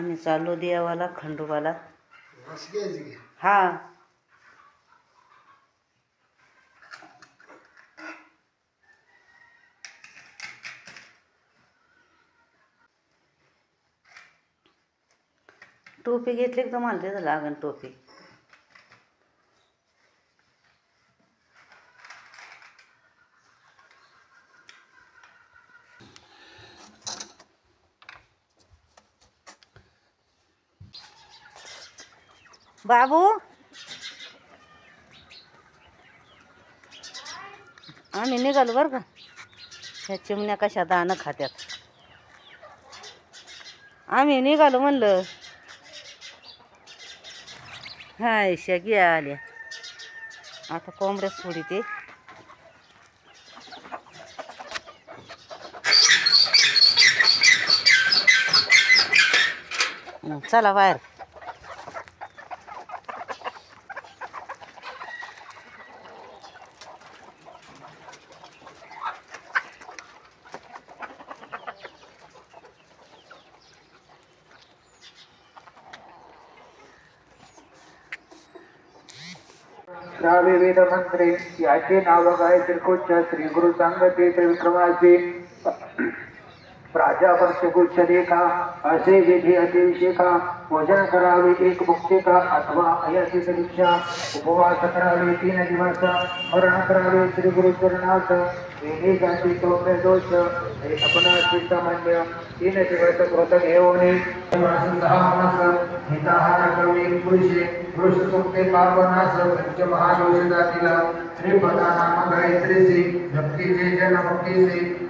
आम्ही चाललो देवाला खंडोबाला. हा. टोपी घेतली का मला तिथं लागन टोपी. बाबू? आम्ही निघालो बरं का. ह्या चिमण्या कशा दाणं खात्यात. आम्ही निघालो म्हणलं. हाय शगी आल्या. आता कोंबड्या सोडी ते. चला बाहेर. श्रावे वेद मंत्रे याचे नाव काय त्रिकोच्च श्री गुरु सांगते विक्रमाचे प्राजापक्ष गुच्छरेखा असे विधी अतिविशेखा भोजन करावे एक मुक्तिका अथवा अयाची परीक्षा उपवास करावे तीन दिवस मरण करावे श्री गुरु चरणार्थ विधी जाती तो दोष हे अपनाची सामान्य तीन दिवस व्रत घेऊन हिताहार कवी पुरुषे पुरुष सुक्ते पापनास पंच महादोष जातीला श्रीपदा नाम गायत्रीसी भक्तीचे जन भक्तीसी अभावशानात्रिरामुक्तीसी सप्तजन्म पापदाय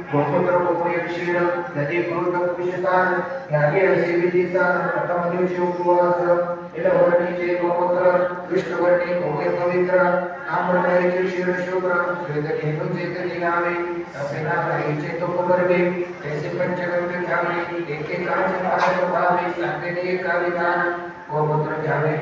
अनुदत्त होम विषेका पंचद्रव्य प्राशन करावी नदी कृत विषसार यागे असे विधीसार प्रथम दिवशी उपवास निलवर्णीचे गोपुत्र कृष्णवर्णी भोगे पवित्र नामृताईचे शिर शुभ्र श्वेत घेऊचे तरी घ्यावे असे नागाईचे तो करवे त्याचे पंचगव्य घ्यावे एके काळचे भावे व्हावे सांगते एका विधान गोपुत्र घ्यावे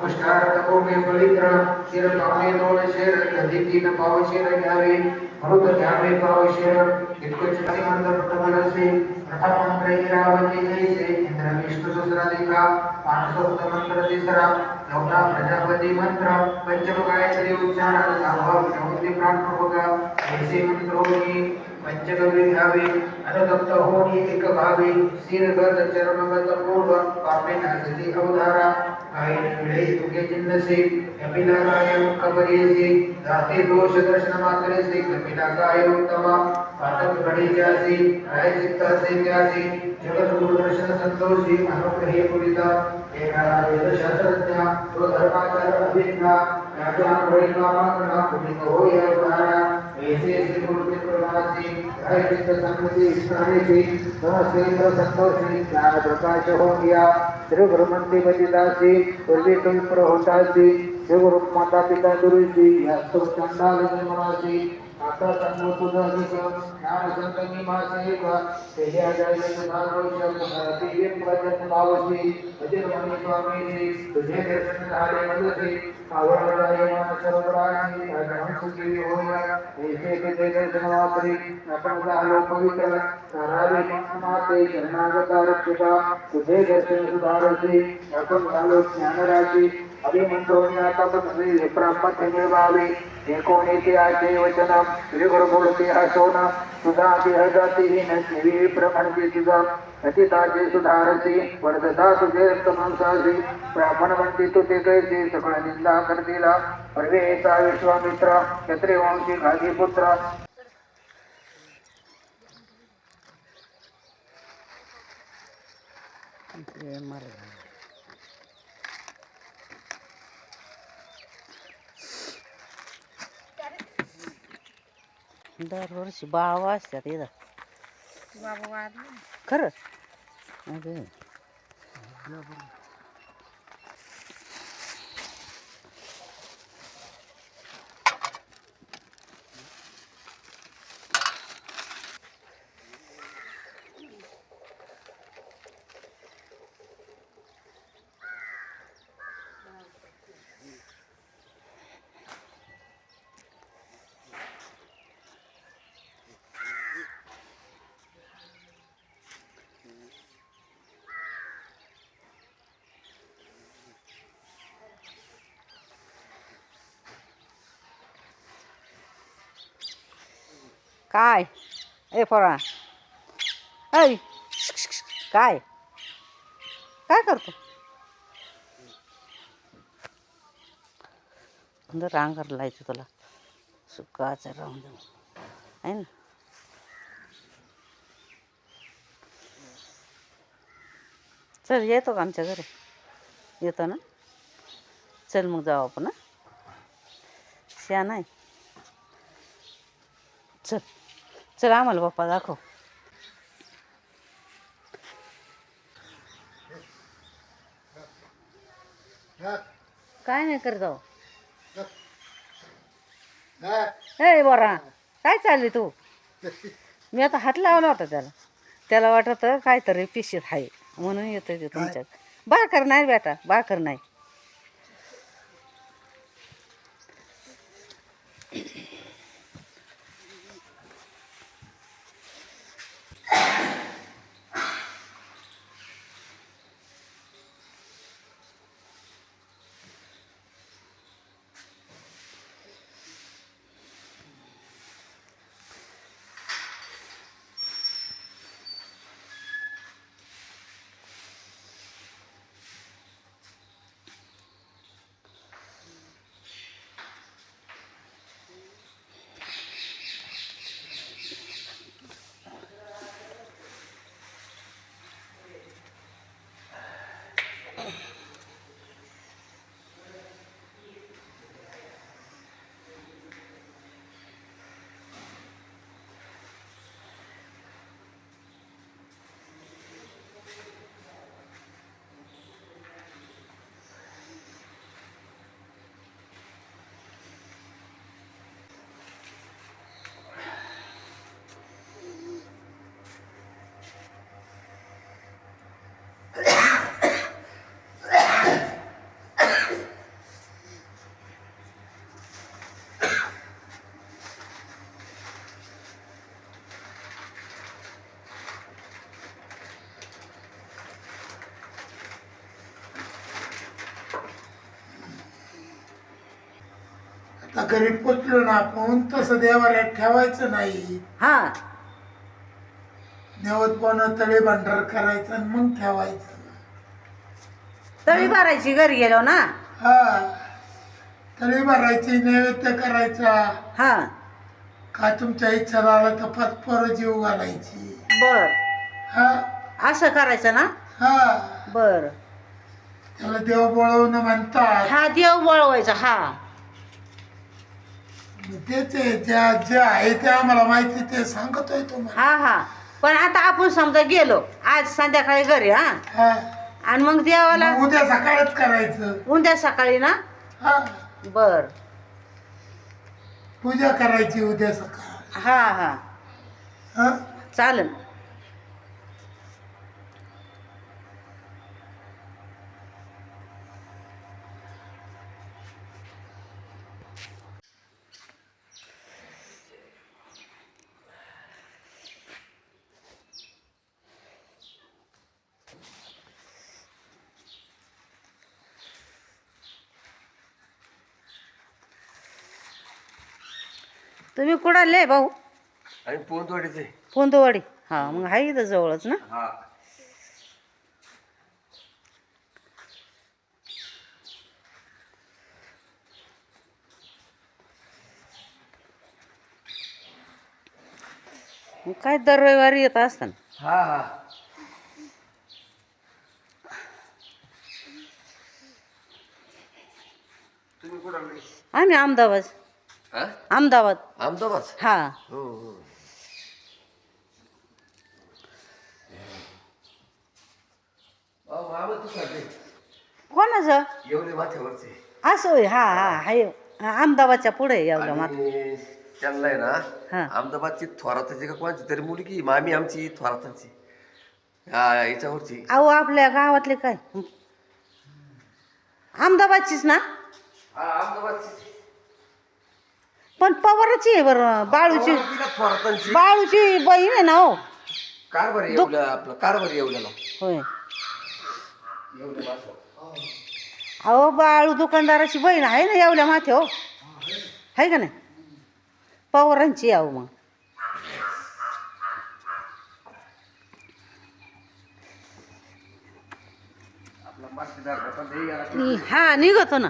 पावशीर नमस्कार तपोमे पवित्र शिर पावे दोन शिर नदी की न तीन पावशीर घ्यावे मृत घ्यावे पावशीर इतकं मंत्र प्रबलसे प्रथम मंत्र इरावती जैसे इंद्र विष्णु दुसरा देखा मानसोक्त मंत्र तिसरा चौथा प्रजापती मंत्र पंचम गायत्री उच्चारण सहावा चौथी प्राण बघा ऐसे मंत्रोनी पंचगव्य पंचगविधावे अनुतप्त होनी एक भावे सिरगत चरमगत पूर्व पापिन हसति अवधारा। गायन विलय तुके चिन्ह से कपिला गायम कबरे से धाते दोष दर्शन मात्रे से कपिला गायम तमा पातक घड़ी जासी राय चित्ता से त्यासी, जगत गुरु दर्शन संतोषी, अनुग्रहे पुरिता एकारा वेद शास्त्रज्ञ तो धर्माचार अभिज्ञा, राजा भड़ी कामा करणा पुनित हो यह उदाहरण ऐसे ऐसे गुरु प्रवासी संतोषी ज्ञान प्रकाश हो गया श्री गुरुमंती बलिदासी पूर्वी विप्र होतासी श्री गुरु माता पिता गुरुजी यास्तव चंडाल जन्मनासी आता संग तुझा अधिक ज्ञान संतनी मासेक तेजा जय सुधारोषम दिव्य प्रजन भावसी अजर मनी स्वामीजी तुझे दर्शन झाले मदसी आवडाय मन अगम सुखी होया ऐसे दर्शन वापरी आपण झालो पवित्र माते शरणागता तुझे दर्शन आपण झालो ज्ञानराशी अभिमंत्रोन्याता पत्नी प्राप्त निर्भावे एकोणीचे हसोन तुझा देहजाती नवी प्रमाणती अतिताचे सुधारसी वर्धता तुझे ब्राह्मण म्हणते तू ते कैसे सकळ निंदा करतीला। पर्वेचा विश्वामित्र क्षत्रिय वंशी घागी दरवर्षी बावा असतात इथं. खरं? अगं. काय? ए पोरा. ऐ काय? काय करतो? अंदर रांगार लायचं तुला. सुकाचं राहून देऊ आहे ना? चल येतो का आमच्या घरी? येतो ना? चल मग जाऊ आपण ना श्या नाही चल. चल आम्हाला बाप्पा दाखव. काय नाही करत आहो हा. हे बोरा काय चालली तू? मी आता हात लावला होता त्याला. त्याला वाटत काहीतरी पिशीत आहे. म्हणून येतं ते तुमच्यात. भाकर नाही बेटा भाकर नाही. घरी पोचलो ना आपण तसं देवाऱ्यात ठेवायचं नाही. हा. नेवत पण तळे भांडार करायचं आणि मग ठेवायचं. तळी भरायची घरी गेलो ना? हा. तळे भरायची नैवेद्य करायचा. हा. का तुमच्या इच्छा झाला तर पत्पर जीव घालायची. बर. हा. असं करायचं ना? हा. बर. त्याला देव बोळवणं म्हणतात. हा देव वळवायचा हा. तेच आहे ज्या जे आहे ते आम्हाला माहिती ते सांगतोय तुम्हाला. हा हा. पण आता आपण समजा गेलो आज संध्याकाळी घरी हा. हा. आणि मग देवाला मग उद्या सकाळच करायचं. उद्या सकाळी ना? हा. बर. पूजा करायची उद्या सकाळ. हा हा. हा? चालेल. तुम्ही कुडाले भाऊ? आणि पोंदवाडीचे पोंदवाडी. हा मग आहे इथं जवळच ना? हा. मग काय दर रविवारी येत असताना? हा हा. तुम्ही कुठं आले? आम्ही अहमदाबाद. हा? अहमदाबाद. अहमदाबाद? हा. हो हो. अहो, मामा तू सांगते कोणाचं? एवढे माथ्यावरचे. असं होय. हा हा हाय अहमदाबादच्या पुढे एवढं मात आणि त्यांना आहे हा. ना अहमदाबादची थोराताची का कोणाची? तरी मुलगी मामी आमची थोरातांची. हा याच्यावरची. अहो आपल्या गावातले काय? अहमदाबादचीच ना? हा अहमदाबादची पण पवाराची आहे बरं बाळूची. बाळूची बहीण आहे ना हो. होय. अहो बाळू दुकानदाराची बहीण आहे ना येवल्या माथे हो. आहे का नाही? पवारांची आहे अहो मग. हा निघतो ना.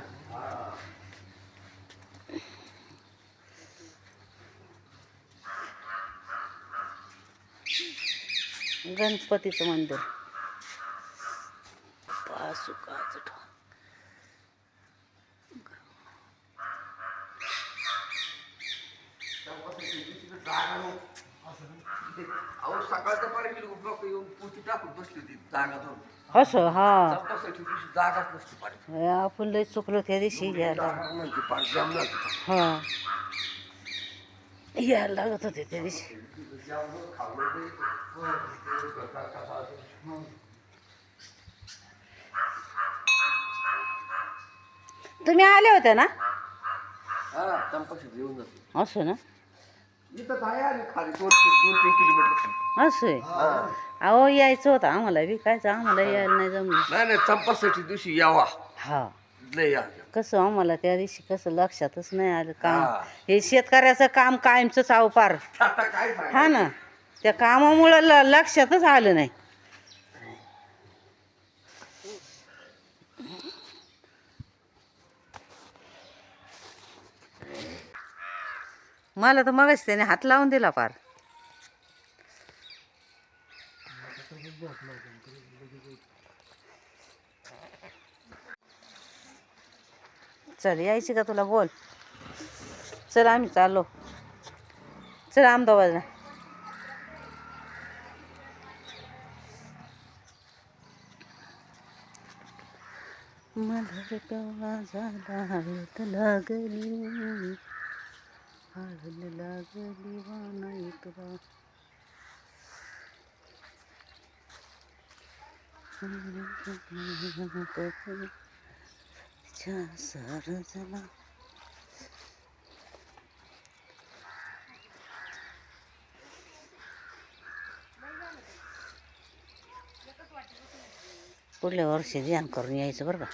गणपतीचं मंदिर. सकाळच्या पारी गेली लोक येऊन पोती टाकून बसली होती जागा धरून. असं? हा. चंपासाठी दिवशी जागाच नसते पाणी आपण लय चुकलो त्या दिवशी. घ्यायला म्हणजे पाणी जाम झालं हा. यायला लागत होते त्या दिवशी. तुम्ही आले होते ना? हा असं ना? काय असं आहे. अहो यायचं होतं आम्हाला विकायचं आम्हाला यायला नाही जमलं. नाही नाही चंपासाठी दिवशी यावा. हा. लय या कसं आम्हाला त्या दिवशी कसं लक्षातच नाही आलं काम. हा. हे शेतकऱ्याचं काम कायमचंच आव पार आता काय सांगायचं? हा ना. त्या कामामुळं ल- लक्षातच आलं नाही. मला तर मगच त्याने हात लावून दिला पार चल यायची का तुला? बोल. चल आम्ही चाललो. चल अहमदाबादला मधुर कवा झाला हळद लागली. हळद लागली वाना इकरा सार झाला पुढल्या वर्षी ध्यान करून यायचं बरं का